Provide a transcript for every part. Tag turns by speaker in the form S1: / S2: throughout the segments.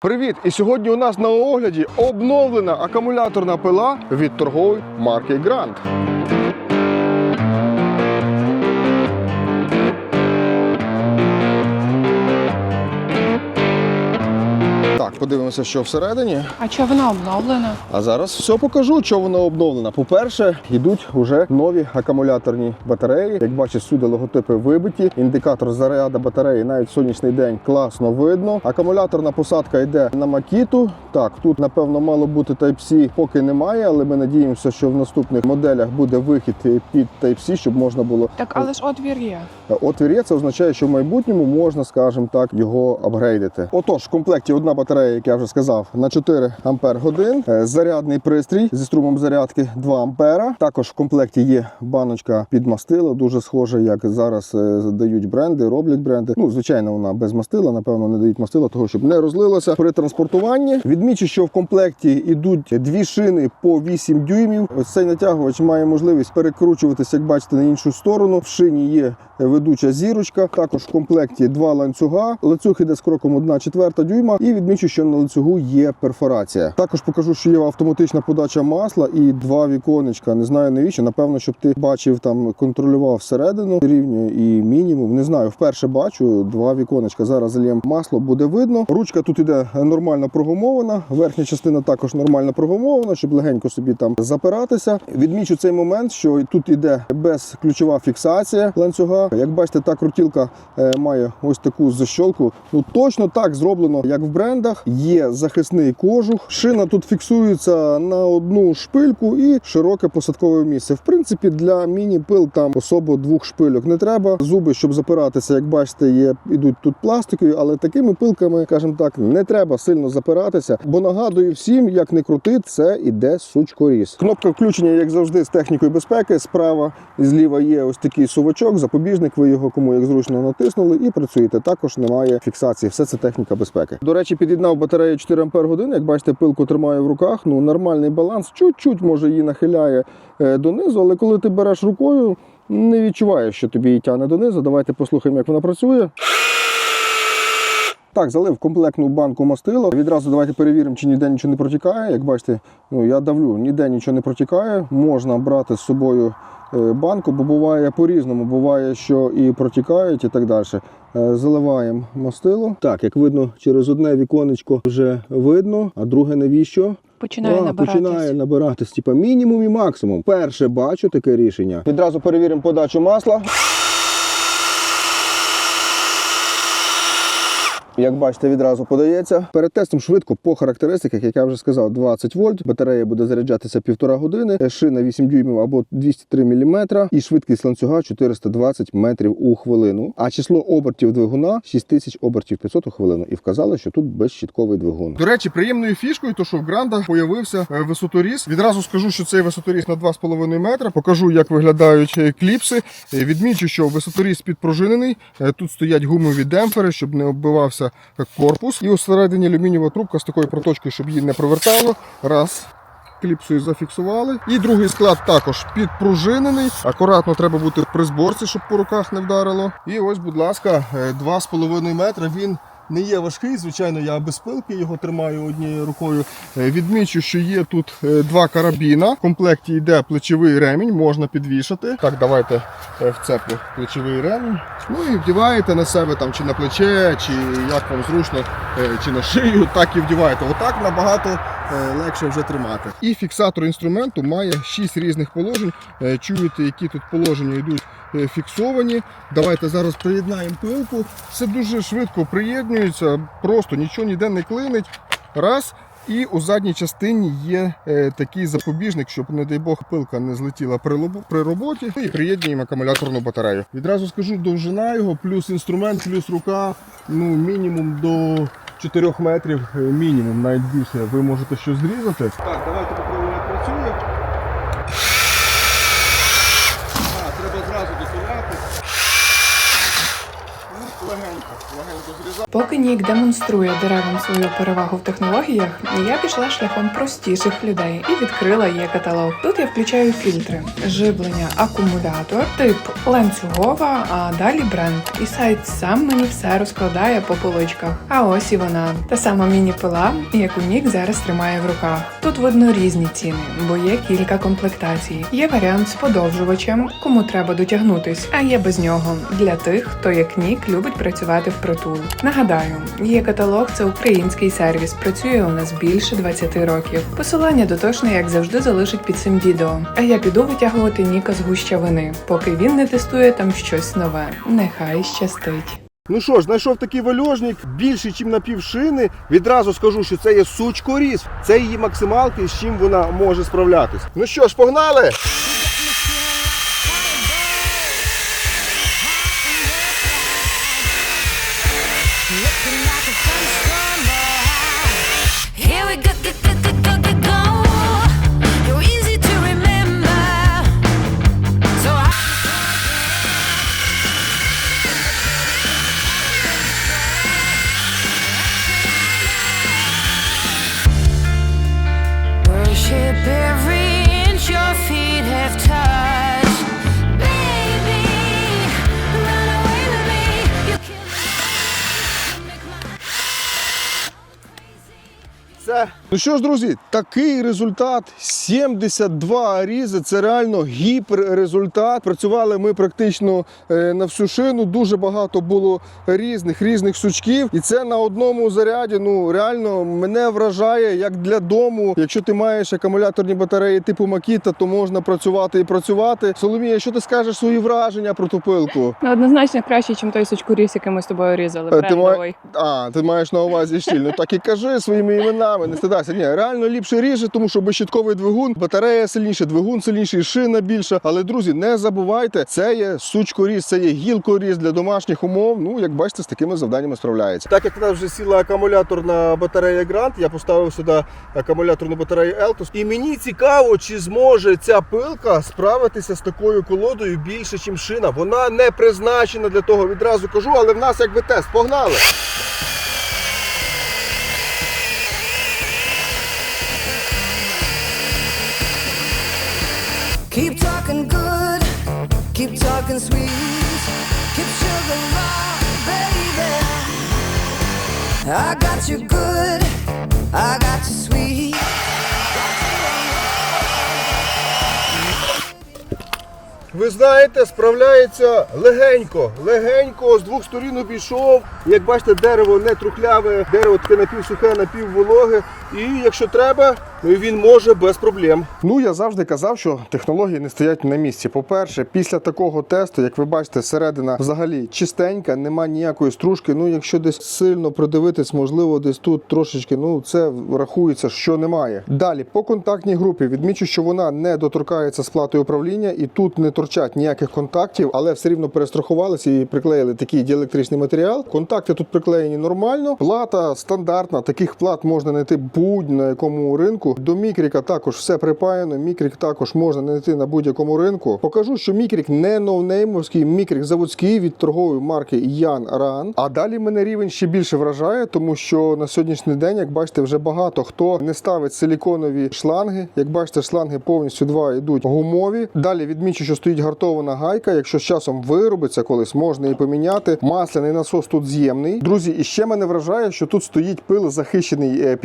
S1: Привіт! І сьогодні у нас на огляді обновлена акумуляторна пила від торгової марки Grand. Так, подивимося, що всередині.
S2: А чого вона обновлена?
S1: А зараз все покажу, що вона обновлена. По-перше, йдуть вже нові акумуляторні батареї. Як бачиш, всюди логотипи вибиті. Індикатор заряду батареї навіть в сонячний день класно видно. Акумуляторна посадка йде на макіту. Так, тут напевно мало бути Type-C, поки немає, але ми надіємося, що в наступних моделях буде вихід під Type-C, щоб можна було
S2: Так, але ж отвір є.
S1: Отвір є, це означає, що в майбутньому можна, скажімо так, його апгрейдити. Отож, в комплекті одна батарея, як я вже сказав, на 4 ампер годин. Е, Зарядний пристрій зі струмом зарядки 2 ампера. Також в комплекті є баночка під мастило, дуже схоже, як зараз е, дають бренди, роблять бренди. Ну, звичайно, вона без мастила, напевно, не дають мастила, того щоб не розлилося при транспортуванні. Відмічу, що в комплекті йдуть дві шини по 8 дюймів. Ось цей натягувач має можливість перекручуватися, як бачите, на іншу сторону. В шині є ведуча зірочка. Також в комплекті два ланцюга. Ланцюг іде з кроком 1 четверта дюйма. І відмічу, що на ланцюгу є перфорація. Також покажу, що є автоматична подача масла і два віконечка. Не знаю навіщо. Напевно, щоб ти бачив там, контролював всередину рівню і мінімум. Не знаю, вперше бачу два віконечка. Зараз зальємо масло, буде видно. Ручка тут іде нормально прогумована. Верхня частина також нормально прогумована, щоб легенько собі там запиратися. Відмічу цей момент, що тут іде безключова фіксація ланцюга. Як бачите, та крутілка е, має ось таку защолку. Ну точно так зроблено, як в брендах. Є захисний кожух. Шина тут фіксується на одну шпильку і широке посадкове місце. В принципі, для міні-пил там особо двох шпильок не треба. Зуби, щоб запиратися, як бачите, є ідуть тут пластикові, але такими пилками, скажімо так, не треба сильно запиратися. Бо нагадую всім, як не крути, це іде сучкоріз. Кнопка включення, як завжди, з технікою безпеки. Справа і зліва є ось такий сувачок, запобіжник. Ви його кому як зручно натиснули і працюєте. Також немає фіксації. Все це техніка безпеки. До речі, під'єднав батарею 4 Ампер годин. Як бачите, пилку тримаю в руках. Ну нормальний баланс. Чуть-чуть може її нахиляє е, донизу, але коли ти береш рукою, не відчуваєш, що тобі її тягне донизу. Давайте послухаємо, як вона працює. Так, залив комплектну банку мастила. Відразу давайте перевіримо, чи ніде нічого не протікає. Як бачите, ну я давлю, ніде нічого не протікає. Можна брати з собою банку, бо буває по-різному. Буває, що і протікають, і так далі. Е, Заливаємо мастило. Так, як видно, через одне віконечко вже видно, а друге навіщо?
S2: Починає
S1: А,
S2: набиратись.
S1: починає набиратись, типа мінімум і максимум. Перше бачу таке рішення. Відразу перевіримо подачу масла. Як бачите, відразу подається. Перед тестом швидко по характеристиках, як я вже сказав, 20 вольт. Батарея буде заряджатися півтора години, шина 8 дюймів або 203 мм і швидкість ланцюга 420 метрів у хвилину. А число обертів двигуна 6000 обертів 500 у хвилину. І вказали, що тут безщітковий двигун. До речі, приємною фішкою, то що в Гранда появився е, висоторіз. Відразу скажу, що цей висоторіз на 2,5 метра. Покажу, як виглядають е, кліпси. Е, Відмічу, що висоторіз підпружинений. Тут стоять гумові демпфери, щоб не оббивався корпус. І усередині алюмінієва трубка з такою проточкою, щоб її не провертало. Раз. Кліпсою зафіксували. І другий склад також підпружинений. Акуратно треба бути при зборці, щоб по руках не вдарило. І ось, будь ласка, е, 2,5 метра. Він не є важкий. Звичайно, я без пилки його тримаю однією рукою. Е, Відмічу, що є тут е, два карабіна. В комплекті йде плечовий ремінь, можна підвішати. Так, давайте е, вцеплю плечовий ремінь. Ну і вдіваєте на себе там чи на плече, чи як вам зручно, чи на шию, так і вдіваєте. Отак набагато легше вже тримати. І фіксатор інструменту має 6 різних положень. Чуєте, які тут положення йдуть фіксовані. Давайте зараз приєднаємо пилку. Все дуже швидко приєднується, просто нічого ніде не клинить. Раз. І у задній частині є е, такий запобіжник, щоб, не дай Бог, пилка не злетіла при роботі. І приєднуємо акумуляторну батарею. Відразу скажу, довжина його, плюс інструмент, плюс рука. Ну, мінімум до 4 метрів, е, мінімум, навіть більше. Ви можете щось зрізати. Так, давайте попробуємо, як працює. А, треба зразу досувати. Ну, Легенько, легенько
S2: Поки Нік демонструє деревам свою перевагу в технологіях, я пішла шляхом простіших людей і відкрила є каталог. Тут я включаю фільтри, живлення, акумулятор, тип ланцюгова, а далі бренд. І сайт сам мені все розкладає по поличках. А ось і вона, та сама міні-пила, яку Нік зараз тримає в руках. Тут видно різні ціни, бо є кілька комплектацій. Є варіант з подовжувачем, кому треба дотягнутись, а є без нього для тих, хто як Нік любить працювати впритул. Нагадаю, є каталог це український сервіс. Працює у нас більше 20 років. Посилання дотошне, як завжди, залишить під цим відео. А я піду витягувати Ніка з гущавини, поки він не тестує там щось нове. Нехай щастить.
S1: Ну що ж, знайшов такий вальожник, більший, ніж на півшини. Відразу скажу, що це є сучкоріз. Це її максималки, з чим вона може справлятись. Ну що ж, погнали! Все. Ну що ж, друзі, такий результат 72 різи. Це реально гіперрезультат. Працювали ми практично е, на всю шину. Дуже багато було різних різних сучків. І це на одному заряді. Ну реально мене вражає як для дому. Якщо ти маєш акумуляторні батареї типу Makita, то можна працювати і працювати. Соломія, що ти скажеш свої враження про ту пилку?
S2: Ну, однозначно краще, ніж той сучкуріс, який ми з тобою різали.
S1: Е, ти
S2: Брендовий.
S1: А, ти маєш на увазі щіль. Ну так і кажи своїми іменами, не стидайся. Ні, реально ліпше ріже, тому що безщитковий двигун, батарея сильніше, двигун сильніший, шина більша. Але друзі, не забувайте, це є сучкоріз, це є гілкоріз для домашніх умов. Ну, як бачите, з такими завданнями справляється. Так як нас вже сіла акумуляторна батарея Грант, я поставив сюди акумуляторну батарею Eltos. І мені цікаво, чи зможе ця пилка справитися з такою колодою більше, ніж шина. Вона не призначена для того, відразу кажу, але в нас якби тест. Погнали!
S3: Keep talking sweet, keep sugar raw, baby. I got you good, I got you sweet.
S1: Ви знаєте, справляється легенько. Легенько з двох сторін обійшов. Як бачите, дерево не трухляве, дерево таке напівсухе, напіввологе. І якщо треба, він може без проблем. Ну я завжди казав, що технології не стоять на місці. По-перше, після такого тесту, як ви бачите, середина взагалі чистенька, нема ніякої стружки. Ну, якщо десь сильно придивитись, можливо, десь тут трошечки, ну це рахується, що немає. Далі по контактній групі відмічу, що вона не доторкається з платою управління, і тут не торчать ніяких контактів, але все рівно перестрахувалися і приклеїли такий діелектричний матеріал. Контакти тут приклеєні нормально. Плата стандартна. Таких плат можна знайти будь-на якому ринку. До мікріка також все припаяно. Мікрік також можна знайти на будь-якому ринку. Покажу, що мікрік не ноунеймовський, мікрік заводський від торгової марки Ян Ран. А далі мене рівень ще більше вражає, тому що на сьогоднішній день, як бачите, вже багато хто не ставить силіконові шланги. Як бачите, шланги повністю два йдуть гумові. Далі відмічу, що стоїть гартована гайка. Якщо з часом виробиться колись, можна її поміняти. Масляний насос тут з'ємний. Друзі, і ще мене вражає, що тут стоїть пилозахищений е,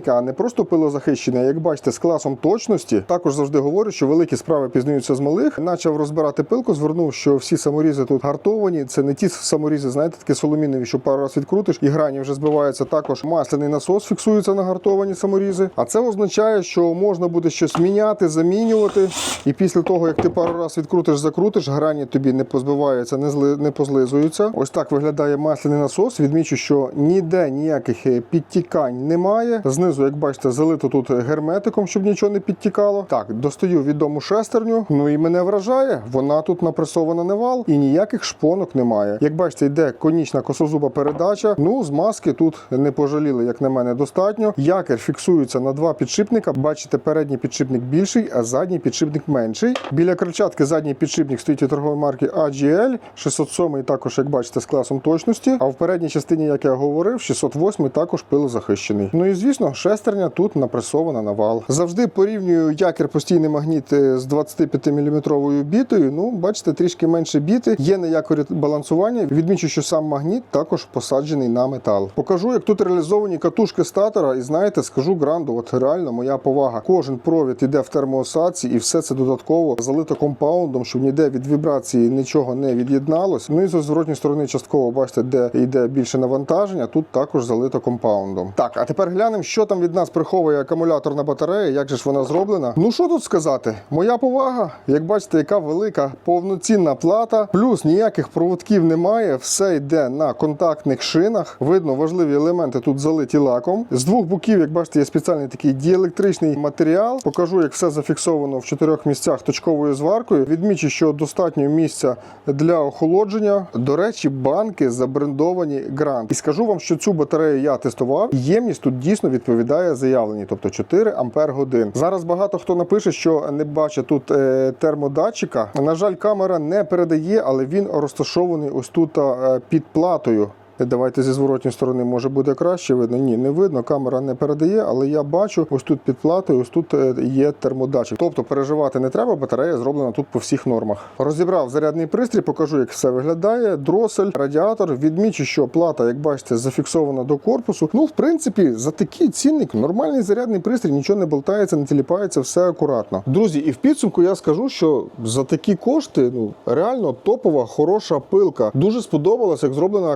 S1: підшипник, а не просто пилозахищений. а Як бачите, з класом точності. Також завжди говорю, що великі справи пізнаються з малих. Начав розбирати пилку, звернув, що всі саморізи тут гартовані. Це не ті саморізи, знаєте, такі соломінові, що пару раз відкрутиш, і грані вже збиваються. Також масляний насос фіксується на гартовані саморізи. А це означає, що можна буде щось міняти, замінювати. І після того, як ти пару раз відкрутиш, закрутиш, грані тобі не позбиваються, не зли не позлизуються. Ось так виглядає масляний насос. Відмічу, що ніде ніяких е, підтікань немає. Знизу, як бачите, залито тут герметиком, щоб нічого не підтікало. Так, достаю відому шестерню. Ну і мене вражає, вона тут напресована на вал і ніяких шпонок немає. Як бачите, йде конічна косозуба передача. Ну, з маски тут не пожаліли, як на мене, достатньо. Якір фіксується на два підшипника. Бачите, передній підшипник більший, а задній підшипник менший. Біля крильчатки задній підшипник стоїть від торгової марки AGL, 607 також, як бачите, з класом точності. А в передній частині, як я говорив, 608 також пилозахищений. Ну і звісно, шестерня тут напресована на вал. Завжди порівнюю якір постійний магніт е, з 25 мм бітою. Ну, бачите, трішки менше біти. Є на якорі балансування. Відмічу, що сам магніт також посаджений на метал. Покажу, як тут реалізовані катушки статора, і знаєте, скажу гранду, от реально моя повага. Кожен провід іде в термоосадці, і все це додатково залито компаундом, щоб ніде від вібрації нічого не від'єдналось. Ну і з зворотньої сторони частково бачите, де йде більше навантаження, тут також залито компаундом. Так, а тепер глянемо, що там від нас приховує акумуляторна батарея, як же ж вона зроблена. Ну що тут сказати? Моя повага, як бачите, яка велика повноцінна плата, плюс ніяких проводків немає, все йде на контактних шинах. Видно, важливі елементи тут залиті лаком. З двох боків, як бачите, є спеціальний такий діелектричний матеріал. Покажу, як все зафіксовано в чотирьох місцях точковою зваркою. Відмічу, що достатньо місця для охолодження. До речі, банки забрендовані грант. І скажу вам, що цю батарею я тестував. Ємність тут дійсно відповідає заявленій, тобто 4 ампер годин. Зараз багато хто напише, що не бачить тут е, термодатчика. На жаль, камера не передає, але він розташований ось тут е, під платою. Давайте зі зворотньої сторони може буде краще видно. Ні, не видно, камера не передає, але я бачу, ось тут під платою, ось тут е, є термодатчик. Тобто переживати не треба, батарея зроблена тут по всіх нормах. Розібрав зарядний пристрій, покажу, як все виглядає. Дросель, радіатор. Відмічу, що плата, як бачите, зафіксована до корпусу. Ну, в принципі, за такий цінник нормальний зарядний пристрій, нічого не болтається, не тіліпається, все акуратно. Друзі, і в підсумку я скажу, що за такі кошти ну реально топова, хороша пилка. Дуже сподобалось, як зроблена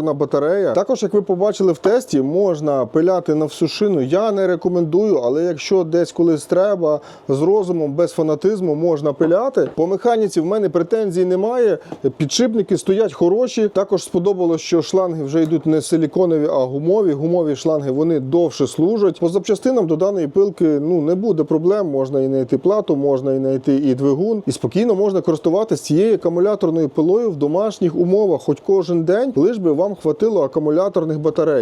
S1: акумуляторна батарея. Також, як ви побачили в тесті, можна пиляти на всю шину. Я не рекомендую, але якщо десь колись треба з розумом, без фанатизму можна пиляти. По механіці в мене претензій немає. Підшипники стоять хороші. Також сподобалось, що шланги вже йдуть не силіконові, а гумові. Гумові шланги вони довше служать. По запчастинам до даної пилки ну не буде проблем. Можна і знайти плату, можна і знайти і двигун. І спокійно можна користуватися цією акумуляторною пилою в домашніх умовах, хоч кожен день, лиш би вам хватило акумуляторних батарей.